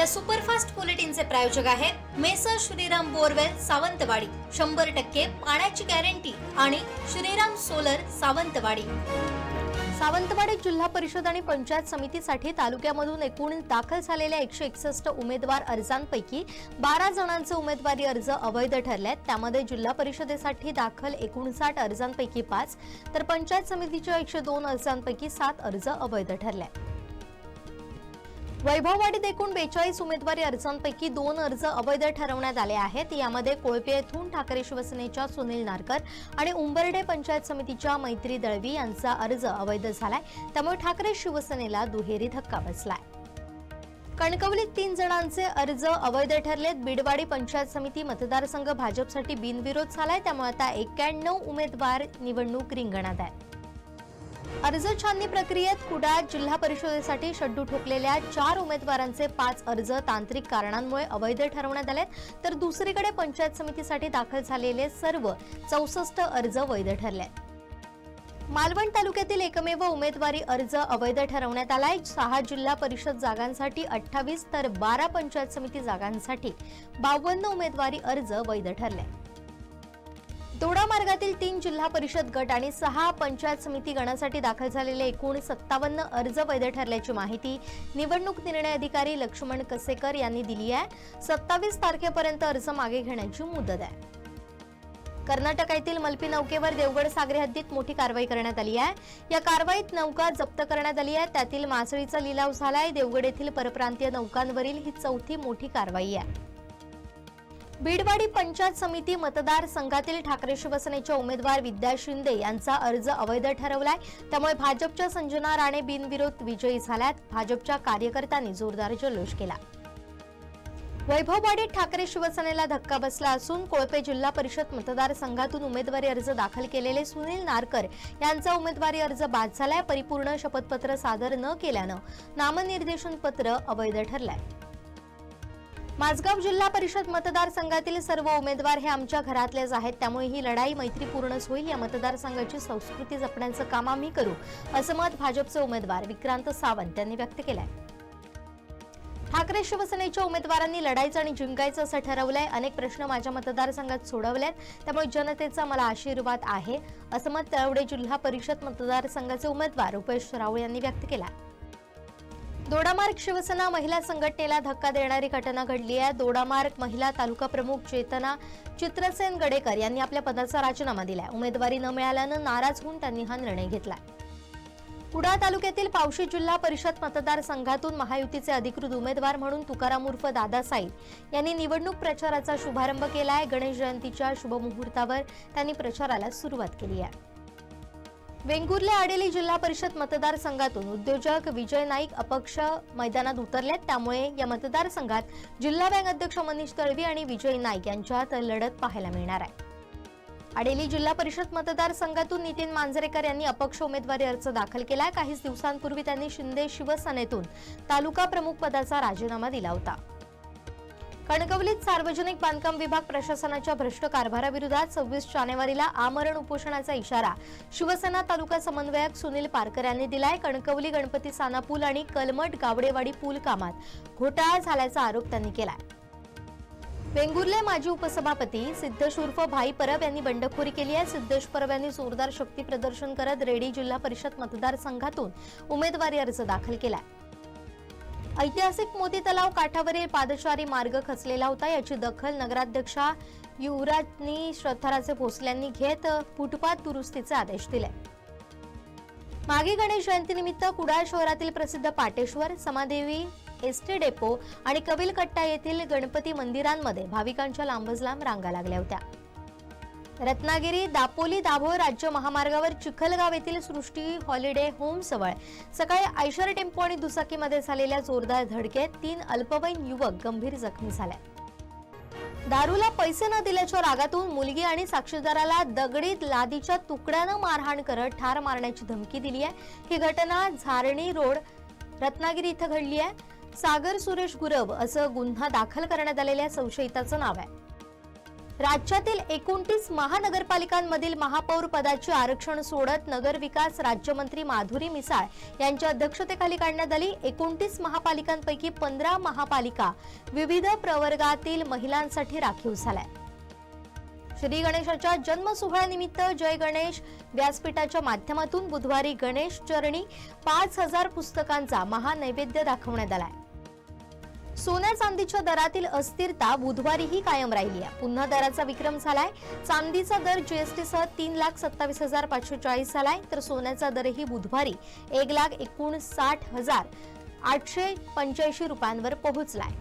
या सुपरफास्ट बुलेटिनचे प्रायोजक आहेत मेसर श्रीराम बोरवेल सावंतवाडी. शंभर टक्के पाण्याची गॅरंटी आणि श्रीराम सोलर सावंतवाडी. सावंतवाडी जिल्हा परिषद आणि पंचायत समितीसाठी तालुक्यामधून एकूण दाखल झालेल्या एकशे एकसष्ट उमेदवार अर्जांपैकी बारा जणांचे उमेदवारी अर्ज अवैध ठरले आहेत त्यामध्ये जिल्हा परिषदेसाठी दाखल एकोणसाठ अर्जांपैकी पाच तर पंचायत समितीच्या एकशे दोन अर्जांपैकी सात अर्ज अवैध ठरले आहेत. वैभववाडीत एकूण बेचाळीस उमेदवारी अर्जांपैकी दोन अर्ज अवैध ठरवण्यात आले आहेत. यामध्ये कोळपे येथून ठाकरे शिवसेनेच्या सुनील नारकर आणि उंबर्डे पंचायत समितीच्या मैत्री दळवी यांचा अर्ज अवैध झालाय. त्यामुळे ठाकरे शिवसेनेला दुहेरी धक्का बसलाय. कणकवलीत तीन जणांचे अर्ज अवैध ठरलेत. बीडवाडी पंचायत समिती मतदारसंघ भाजपसाठी बिनविरोध झालाय. त्यामुळे आता एक्क्याण्णव उमेदवार निवडणूक रिंगणात आहेत. अर्ज छाननी प्रक्रियेत कुडाळ जिल्हा परिषदेसाठी शड्डू ठोकलेल्या चार उमेदवारांचे पाच अर्ज तांत्रिक कारणांमुळे अवैध ठरवण्यात आले तर दुसरीकडे पंचायत समितीसाठी दाखल झालेले सर्व चौसष्ट अर्ज वैध ठरले. मालवण तालुक्यातील एकमेव उमेदवारी अर्ज अवैध ठरवण्यात आलाय. सहा जिल्हा परिषद जागांसाठी अठ्ठावीस तर बारा पंचायत समिती जागांसाठी बावन्न उमेदवारी अर्ज वैध ठरले. दोडा मार्गातील तीन जिल्हा परिषद गट आणि सहा पंचायत समिती गणासाठी दाखल झालेले एकूण सत्तावन्न अर्ज वैध ठरल्याची माहिती निवडणूक निर्णय अधिकारी लक्ष्मण कसेकर यांनी दिली आहे. सत्तावीस तारखेपर्यंत अर्ज मागे घेण्याची मुदत आहे. कर्नाटकातील मल्पी नौकेवर देवगड सागरी हद्दीत मोठी कारवाई करण्यात आली आहे. या कारवाईत नौका जप्त करण्यात आली आहे. त्यातील मासळीचा लिलाव झालाय. देवगड येथील परप्रांतीय नौकांवरील ही चौथी मोठी कारवाई आहे. बीडवाडी पंचायत समिती मतदार संघातील ठाकरे शिवसेनेच्या उमेदवार विद्या शिंदे यांचा अर्ज अवैध ठरवलाय. त्यामुळे भाजपच्या संजना राणे बिनविरोध विजयी झाल्यात. भाजपच्या कार्यकर्त्यांनी जोरदार जल्लोष केला. वैभववाडीत ठाकरे शिवसेनेला धक्का बसला असून कोळपे जिल्हा परिषद मतदारसंघातून उमेदवारी अर्ज दाखल केलेले सुनील नारकर यांचा उमेदवारी अर्ज बाद झालाय. परिपूर्ण शपथपत्र सादर न केल्यानं नामनिर्देशन पत्र अवैध ठरलंय. माझगाव जिल्हा परिषद मतदारसंघातील सर्व उमेदवार हे आमच्या घरातलेच आहेत. त्यामुळे ही लढाई मैत्रीपूर्णच होईल. या मतदारसंघाची संस्कृती जपण्याचं काम आम्ही करू असं मत भाजपचे उमेदवार विक्रांत सावंत यांनी व्यक्त केलंय. ठाकरे शिवसेनेच्या उमेदवारांनी लढायचं आणि जिंकायचं असं ठरवलंय. अनेक प्रश्न माझ्या मतदारसंघात सोडवलेत त्यामुळे जनतेचा मला आशीर्वाद आहे असं मत तळवडे जिल्हा परिषद मतदारसंघाचे उमेदवार रुपेश राऊळ यांनी व्यक्त केलं दोडामार्ग शिवसेना महिला संघटनेला धक्का देणारी घटना घडली आहे. दोडामार्ग महिला तालुका प्रमुख चेतना चित्रसेन गडेकर यांनी आपल्या पदाचा राजीनामा दिलाय. उमेदवारी न मिळाल्यानं नाराज होऊन त्यांनी हा निर्णय घेतलाय. कुडाळ तालुक्यातील पावशी जिल्हा परिषद मतदारसंघातून महायुतीचे अधिकृत उमेदवार म्हणून तुकाराम उर्फ दादासाहेब यांनी निवडणूक प्रचाराचा शुभारंभ केला आहे गणेश जयंतीच्या शुभमुहूर्तावर त्यांनी प्रचाराला सुरुवात केली आहे. वेंगुर्ले आडेली जिल्हा परिषद मतदारसंघातून उद्योजक विजय नाईक अपक्ष मैदानात उतरलेत. त्यामुळे या मतदारसंघात जिल्हा बँक अध्यक्ष मनीष तळवी आणि विजय नाईक यांच्यात लढत पाहायला मिळणार आहे. आडेली जिल्हा परिषद मतदारसंघातून नितीन मांजरेकर यांनी अपक्ष उमेदवारी अर्ज दाखल केलाय. काहीच दिवसांपूर्वी त्यांनी शिंदे शिवसेनेतून तालुका प्रमुख पदाचा राजीनामा दिला होता. कणकवलीत सार्वजनिक बांधकाम विभाग प्रशासनाच्या भ्रष्ट कारभाराविरोधात सव्वीस जानेवारीला आमरण उपोषणाचा इशारा शिवसेना तालुका समन्वयक सुनील पारकर यांनी दिलाय. कणकवली गणपती साना पूल आणि कलमट गावडेवाडी पूल कामात घोटाळा झाल्याचा आरोप त्यांनी केलाय. वेंगुर्ले माजी उपसभापती सिद्धेश उर्फ भाई परब यांनी बंडखोरी केली आहे. सिद्धेश परब यांनी जोरदार शक्ती प्रदर्शन करत रेडी जिल्हा परिषद मतदारसंघातून उमेदवारी अर्ज दाखल केलाय. ऐतिहासिक मोती तलाव काठावरील पादचारी मार्ग खचलेला होता. याची दखल नगराध्यक्षा युवराजनी श्रद्धाराचे भोसल्यांनी घेत फुटपाथ दुरुस्तीचे आदेश दिले. मागे गणेश जयंतीनिमित्त कुडाळ शहरातील प्रसिद्ध पाटेश्वर समादेवी एसटी डेपो आणि कविलकट्टा येथील गणपती मंदिरांमध्ये भाविकांच्या लांबच लांब रांगा लागल्या होत्या. रत्नागिरी दापोली दाभोळ राज्य महामार्गावर चिखलगाव येथील सृष्टी हॉलिडे होम जवळ. सकाळी आयशर टेम्पो आणि दुचाकीमध्ये झालेल्या जोरदार धडकेत तीन अल्पवयीन युवक गंभीर जखमी झाले. दारूला पैसे न दिल्याच्या रागातून मुलगी आणि साक्षीदाराला दगडीत लादीच्या तुकड्यानं मारहाण करत ठार मारण्याची धमकी दिली आहे ही घटना झारणी रोड रत्नागिरी इथं घडली आहे सागर सुरेश गुरव असं गुन्हा दाखल करण्यात आलेल्या संशयिताचं नाव आहे. राज्यातील एकोणतीस महानगरपालिकांमधील महापौर पदाचे आरक्षण सोडत नगरविकास राज्यमंत्री माधुरी मिसाळ यांच्या अध्यक्षतेखाली काढण्यात आली. एकोणतीस महापालिकांपैकी पंधरा महापालिका विविध प्रवर्गातील महिलांसाठी राखीव झाल्या. श्री गणेशाच्या जन्म सोहळ्यानिमित्त जय गणेश व्यासपीठाच्या माध्यमातून बुधवारी गणेश चरणी पाच हजार पुस्तकांचा महानैवेद्य दाखवण्यात आलाय. सोन्या चांदीच्या दरातील अस्थिरता बुधवारीही कायम राहिली आहे. पुन्हा दराचा विक्रम झालाय. चांदीचा दर जीएसटीसह तीन लाख सत्तावीस हजार पाचशे चाळीस झालाय. तर सोन्याचा दरही बुधवारी एक लाख एकोणसाठ हजार आठशे पंच्याऐंशी रुपयांवर पोहोचलाय.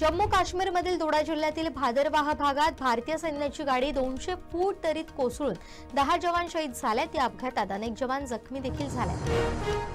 जम्मू काश्मीरमधील दोडा जिल्ह्यातील भादरवाह भागात भारतीय सैन्याची गाडी दोनशे फूट तरीत कोसळून दहा जवान शहीद झाल्यात या अपघातात अनेक जवान जखमी देखील झाले.